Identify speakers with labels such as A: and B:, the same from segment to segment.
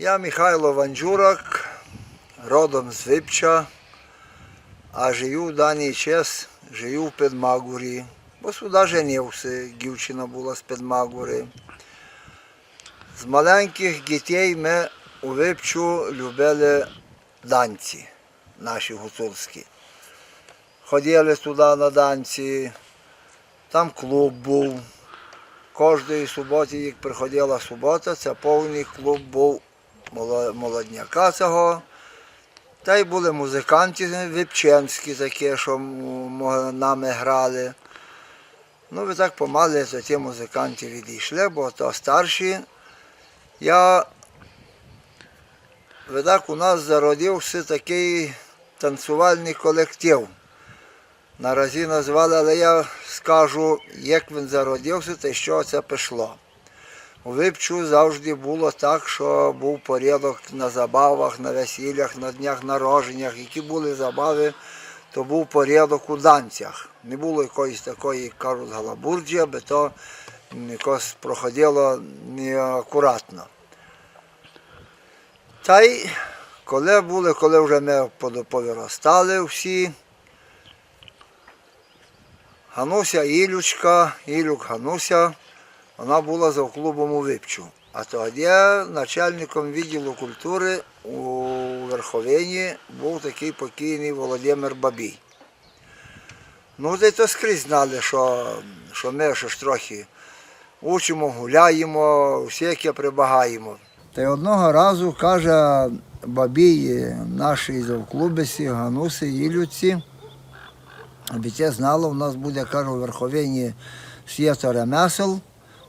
A: Я Михайло Ванджурак, родом з Випча, а живу в даний час, живу в Підмагурі. Бо сюди женився, дівчина була з Підмагури. З маленьких дітей ми у Випчу любили данці, наші гуцульські. Ходили туди на данці, там клуб був. Кожної суботи, як приходила субота, це повний клуб був молодняка цього. Та й були музиканти випченські такі, що нами грали. Ну, ви так помали, то ті музиканти відійшли, бо то старші. Я ви так у нас зародився такий танцювальний колектив. Наразі назвали, але я скажу, як він зародився та що це пішло. У Випчу завжди було так, що був порядок на забавах, на весіллях, на днях народженнях. Які були забави, то був порядок у данцях. Не було якоїсь такої, кажуть, галабурджі, аби то якось проходило неакуратно. Та й коли були, коли вже ми повиростали всі, Гануся Ілючка, Ілюк Гануся, вона була за клубом у Випчу. А тоді начальником відділу культури у Верховині був такий покійний Володимир Бабій. Ну, де то скрізь знали, що, що ми ще ж трохи учимо, гуляємо, всяке прибагаємо. Та й одного разу каже Бабій нашій завклубисі, Гануси Ілюці, аби те знало, у нас буде, каже, у Верховині свято ремесел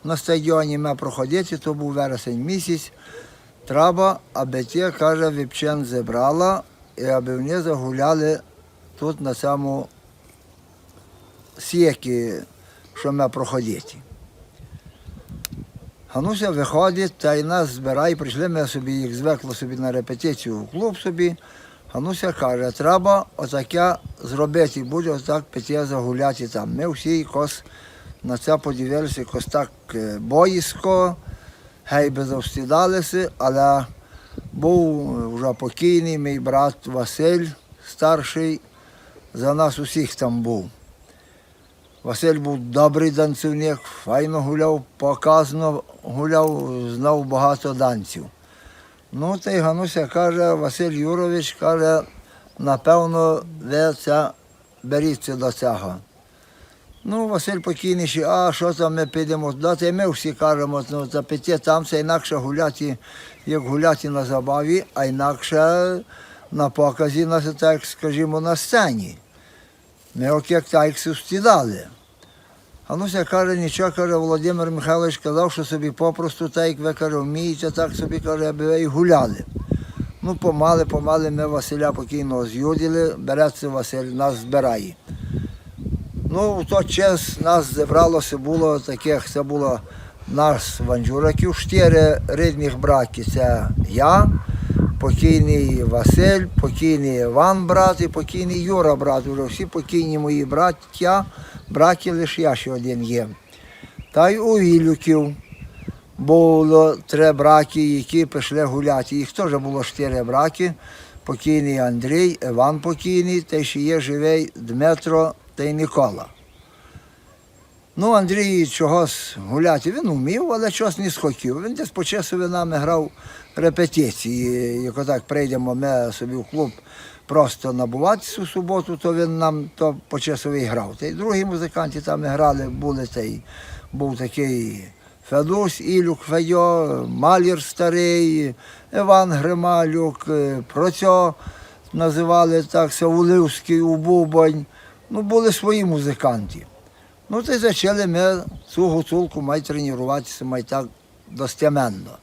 A: на стадіоні ми проходити, то був вересень місяць. Треба, аби те, каже, Віпчен зібрала, і аби вони загуляли тут на цьому сіки, що ми проходити. Гануся виходить та й нас збирає, прийшли ми собі, їх звекло собі на репетицію в клуб собі. Гануся каже, треба отаке зробити, буде отак піти загуляти там. Ми всі якось на це подивилися, якось так е, боїзко, гей би завстидалися, але був вже покійний мій брат Василь, старший, за нас усіх там був. Василь був добрий танцівник, файно гуляв, показно гуляв, знав багато данців. Ну, та й Гануся каже, Василь Юрович каже, напевно, ви це беріться до цього. Ну, Василь покійний, ще, а що там ми підемо та ми всі кажемо, ну, за піти там це інакше гуляти, як гуляти на забаві, а інакше на показі, на, так, скажімо, на сцені. Ми от як так стідали. А Нуся каже, нічого, каже, Володимир Михайлович казав, що собі попросту, так як ви каже, вмієте, так собі каже, аби ви і гуляли. Ну, помали, помали, ми Василя покійного з'юдили, береться Василь, нас збирає. Ну, в той час нас зібралося, було таких, це було нас ванджураків, чотири рідних браки. Це я, покійний Василь, покійний Іван брат і покійний Юра брат. Уже всі покійні мої браття, браки лише я ще один є. Та й у Вілюків було три браки, які пішли гуляти. Їх теж було чотири браки. Покійний Андрій, Іван покійний, та ще є живий Дмитро та й Микола. Ну, Андрій чогось гуляти, він вмів, але чогось не схотів. Він десь по часу нами грав репетиції. Як отак прийдемо ми собі в клуб просто набуватися у суботу, то він нам то по часовий грав. Та й другі музиканти там грали, були цей, був такий Федусь, Ілюк Федьо, Малір старий, Іван Грималюк, е, Процьо називали так, Савуливський, Убубонь. Ну, були свої музиканти. Ну, то й почали ми цю гуцулку май тренуватися, май так достеменно.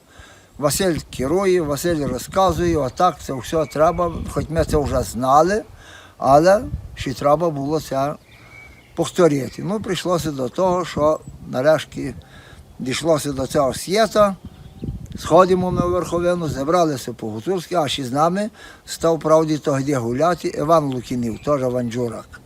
A: Василь керує, Василь розказує, отак це все треба, хоч ми це вже знали, але ще треба було це повторити. Ну, прийшлося до того, що нарешті дійшлося до цього свята. Сходимо ми в верховину, зібралися по гуцульськи, а ще з нами став правді тоді гуляти Іван Лукінів, теж ванджурак.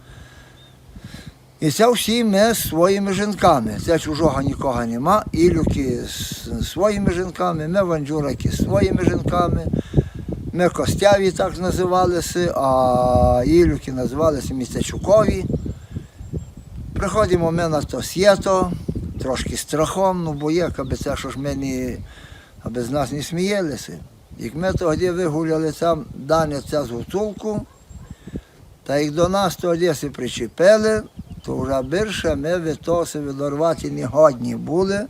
A: І це всі ми з своїми жінками. Це чужого нікого нема. Ілюки з своїми жінками, ми ванджураки з своїми жінками. Ми Костяві так називалися, а Ілюки називалися Містечукові. Приходимо ми на то свято, трошки страхом, ну бо як, аби це, що ж ми не, аби з нас не сміялися. Як ми тоді вигуляли там дані це з гуцулку, та як до нас тоді причепили, то вже більше ми від того се відорвати не годні були.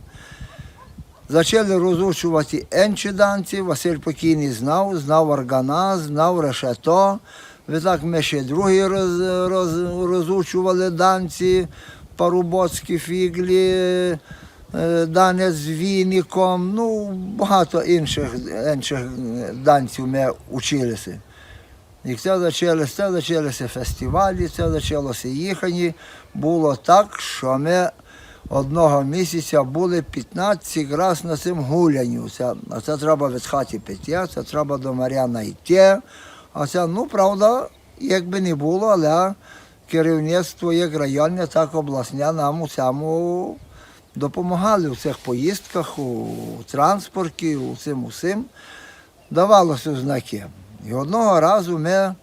A: Почали розучувати інші данці, Василь покійний знав, знав органа, знав решето. Відтак ми ще другі роз, роз, розучували данці, парубоцькі фіглі, е, данець з віником, ну, багато інших, інших данців ми училися. І це почалося, це почалися фестивалі, це почалося їхання. Було так, що ми одного місяця були 15 разів на цим гулянню. Це, а це треба від хати піти, це треба до Мар'яна йти. А це, ну, правда, якби не було, але керівництво як районне, так обласне нам у цьому допомагали у цих поїздках, у транспорті, у цим усім. Давалося знаки. І одного разу ми,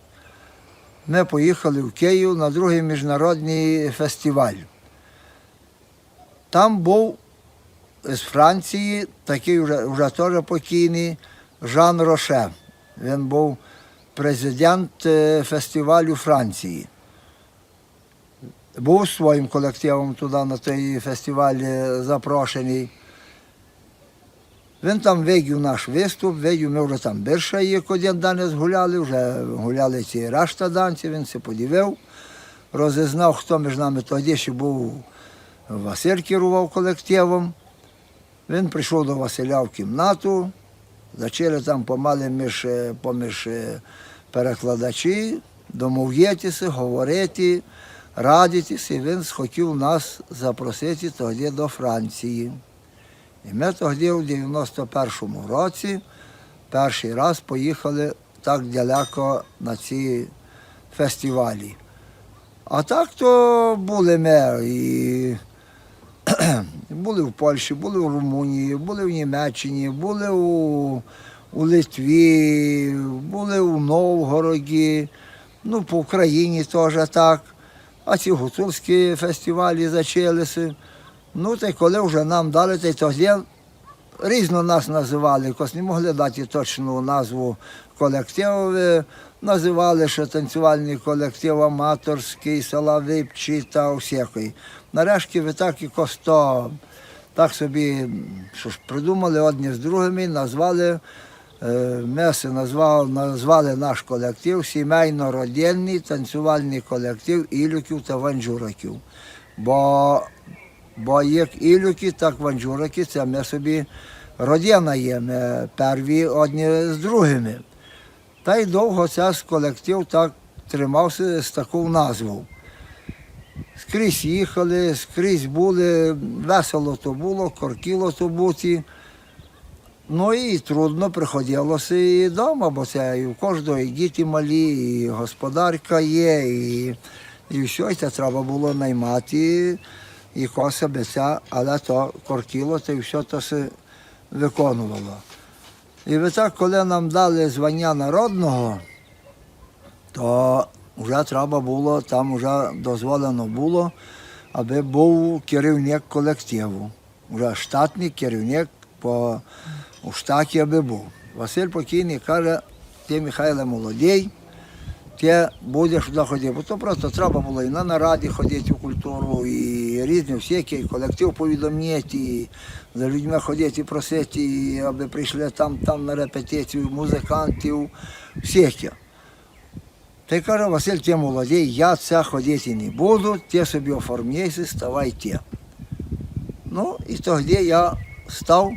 A: ми поїхали в Київ на другий міжнародний фестиваль. Там був з Франції такий вже, вже теж покійний Жан Роше. Він був президент е, фестивалю Франції. Був своїм колективом туди на той фестиваль е, запрошений. Він там видів наш виступ, видів, ми вже там більше їх один день гуляли, вже гуляли ці решта данці, він це подивив, розізнав, хто між нами тоді ще був Василь керував колективом. Він прийшов до Василя в кімнату, почали там помали між, е, поміж е, перекладачі, домов'ятися, говорити, радитися. Він схотів нас запросити тоді до Франції. І ми тоді у 91-му році перший раз поїхали так далеко на ці фестивалі. А так то були ми і були в Польщі, були в Румунії, були в Німеччині, були у, у Литві, були у Новгороді, ну, по Україні теж так. А ці гуцульські фестивалі зачалися. Ну, та й коли вже нам дали, й тоді різно нас називали, якось не могли дати точну назву колективу. Називали, що танцювальний колектив аматорський, села Випчі та всякий. Нарешті ви так якось то, так собі, що ж придумали одні з другими, назвали, е, ми назвали, назвали наш колектив сімейно-родинний танцювальний колектив Ілюків та Ванджураків. Бо Бо як ілюки, так ванджураки, це ми собі родина є, ми перві одні з другими. Та й довго цей колектив так тримався з таку назвою. Скрізь їхали, скрізь були, весело то було, коркіло то бути. Ну і трудно приходилося і вдома, бо це і у кожного і діти малі, і господарка є, і, і все, це треба було наймати і коса биця, але то кортіло, то і все то се виконувало. І так, коли нам дали звання народного, то вже треба було, там вже дозволено було, аби був керівник колективу. Вже штатний керівник по штаті аби був. Василь покійний каже, ти Михайло молодий, ти будеш туди ходити. Бо то просто треба було і на нараді ходити у культуру, і різні всякі, і колектив повідомляти, і за людьми ходити, просити, і аби прийшли там, там на репетицію, музикантів. Та й каже, Василь, ти молодий, я це ходити не буду, ти собі оформляйся, ставай ти. Ну, і тоді я став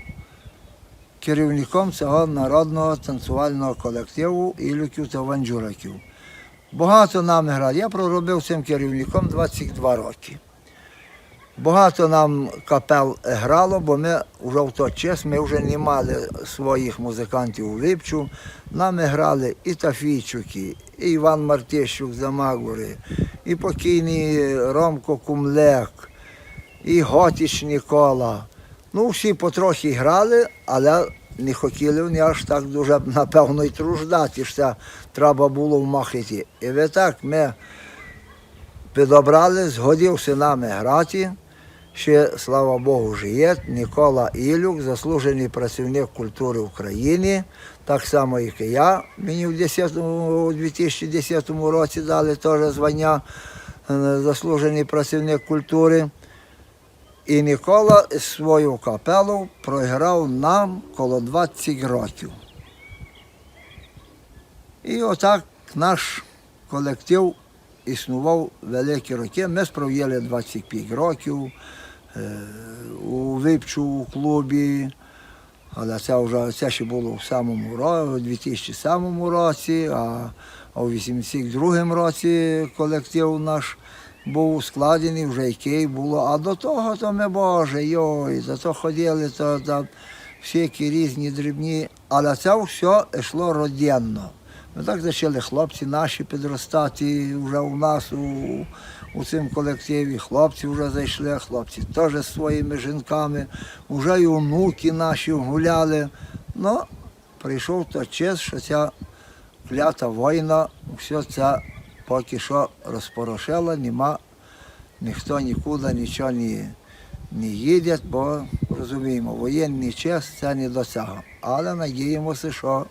A: керівником цього народного танцювального колективу Ілюків та Ванджураків. Багато нам грали. Я проробив цим керівником 22 роки. Багато нам капел грало, бо ми вже в той час ми вже не мали своїх музикантів у Липчу. Нам грали і Тафійчуки, і Іван Мартищук з Амагури, і покійний Ромко Кумлек, і Готіч Нікола. Ну, всі потрохи грали, але не хотіли вони аж так дуже, напевно, і труждатися. Треба було вмахати. І ви так ми підобрали, згодився нами грати. Ще, слава Богу, живе Нікола Ілюк, заслужений працівник культури України, так само, як і я. Мені в 10, у 2010 році дали теж звання е, заслужений працівник культури. І Нікола свою капелу програв нам коло 20 років. І отак наш колектив існував великі роки. Ми справляли 25 років е, у Випчу у клубі, але це вже це ще було в самому році, у 2007 році, а у 82 році колектив наш був складений, вже який було. А до того то ми Боже, йой, за то ходили, то, то всякі різні дрібні, але це все йшло роденно. Ми так почали хлопці наші підростати вже у нас у, у цьому колективі. Хлопці вже зайшли, хлопці теж з своїми жінками, вже і онуки наші гуляли. Ну, прийшов той час, що ця клята війна, все це поки що розпорошила, нема, ніхто нікуди нічого не, не їде, бо розуміємо, воєнний час це не до цього. Але надіємося, що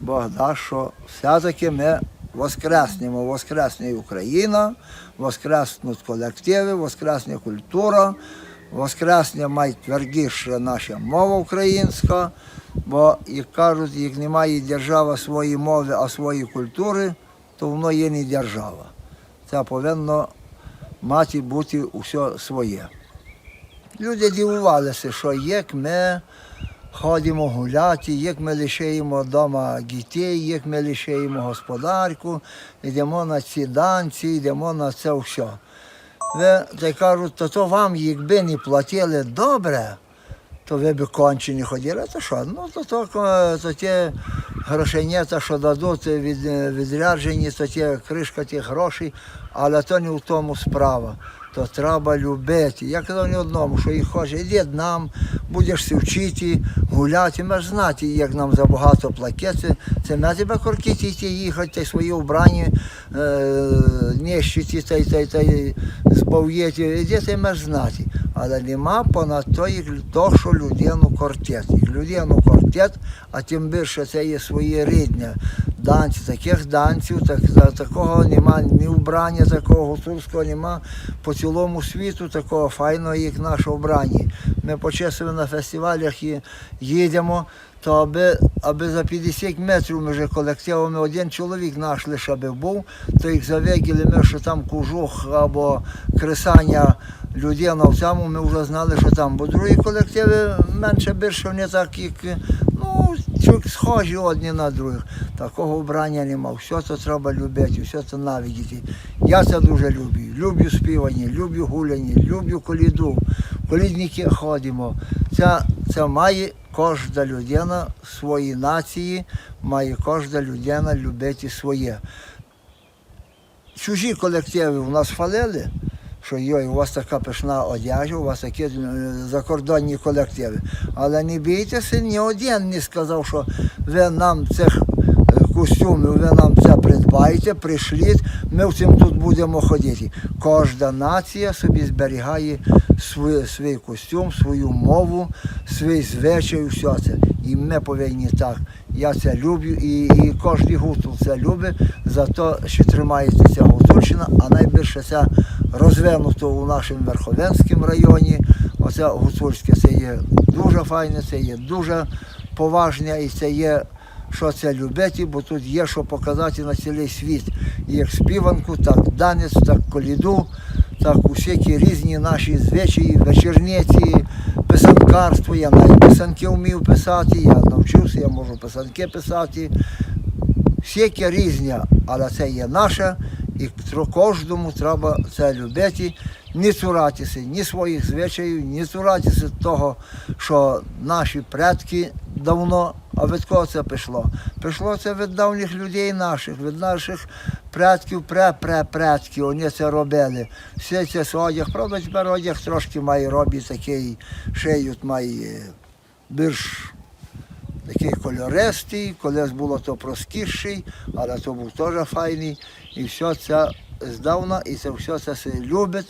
A: Бог дасть, що все-таки ми воскреснемо, воскресне Україна, воскреснуть колективи, воскресне культура, воскресне найтвердіша наша мова українська, бо, як кажуть, як немає держава своєї мови, а своєї культури, то воно є не держава. Це повинно мати бути усе своє. Люди дивувалися, що як ми ходимо гуляти, як ми лишаємо вдома дітей, як ми лишаємо господарку, йдемо на ці данці, йдемо на це все. Ви та кажуть, то, то вам, якби не платили добре, то ви б конче не ходили, то що? Ну, то, то, то ті грошенята, що дадуть від, відряджені, то ті кришка тих грошей, але то не в тому справа. То треба любити. Я казав не одному, що їх хоче, іди нам, будеш вчити, гуляти, ми ж знати, як нам забагато плакети. Це ми тебе коркити йти, їхати, свої вбрані е, нищити, та й та й та й. Іди, ти ми ж знати. Але нема понад то, то, що людину кортять. Як людину кортять, а тим більше це є своє рідне. Данці, таких данців, так, такого нема, ні вбрання такого гуцульського нема по цілому світу, такого файного, як наше вбрання. Ми почесуємо на фестивалях і їдемо, то аби, аби за 50 метрів ми вже колективами один чоловік наш лише аби був, то їх завегіли ми, що там кужух або кресання людина в цьому, ми вже знали, що там. Бо другі колективи менше більше вони так, як ну, чуть схожі одні на других. Такого вбрання нема. Все це треба любити, все це навідіти. Я це дуже люблю. Люблю співання, люблю гуляння, люблю коліду. Колідники ходимо. Це, це має кожна людина свої нації, має кожна людина любити своє. Чужі колективи у нас хвалили, що йой, у вас така пишна одяжа, у вас такі е, закордонні колективи. Але не бійтеся, ні один не сказав, що ви нам цих е, костюмів, ви нам це придбаєте, прийшліть, ми в цим тут будемо ходити. Кожна нація собі зберігає свій, свій костюм, свою мову, свій звичай, все це. І ми повинні так. Я це люблю, і, і кожен гуцул це любить, зато що тримається ця гуцульщина, а найбільше це розвинуто у нашому Верховенському районі. Оце гуцульське це є дуже файне, це є дуже поважне і це є. Що це любити, бо тут є що показати на цілий світ. Як співанку, так данець, так коліду, так усякі різні наші звичаї, вечірниці, писанкарство. Я навіть писанки вмів писати, я навчився, я можу писанки писати. Всяке різне, але це є наше, і кожному треба це любити. ні цуратися, ні своїх звичаїв, ні цуратися того, що наші предки давно, а від кого це пішло? Пішло це від давніх людей наших, від наших предків, пре-пре-предків, вони це робили. Все це одяг, правда, тепер одяг трошки має робить такий, шиють має більш такий кольористий, колись було то проскіший, але то був теж файний. І все це здавна, і це все це любить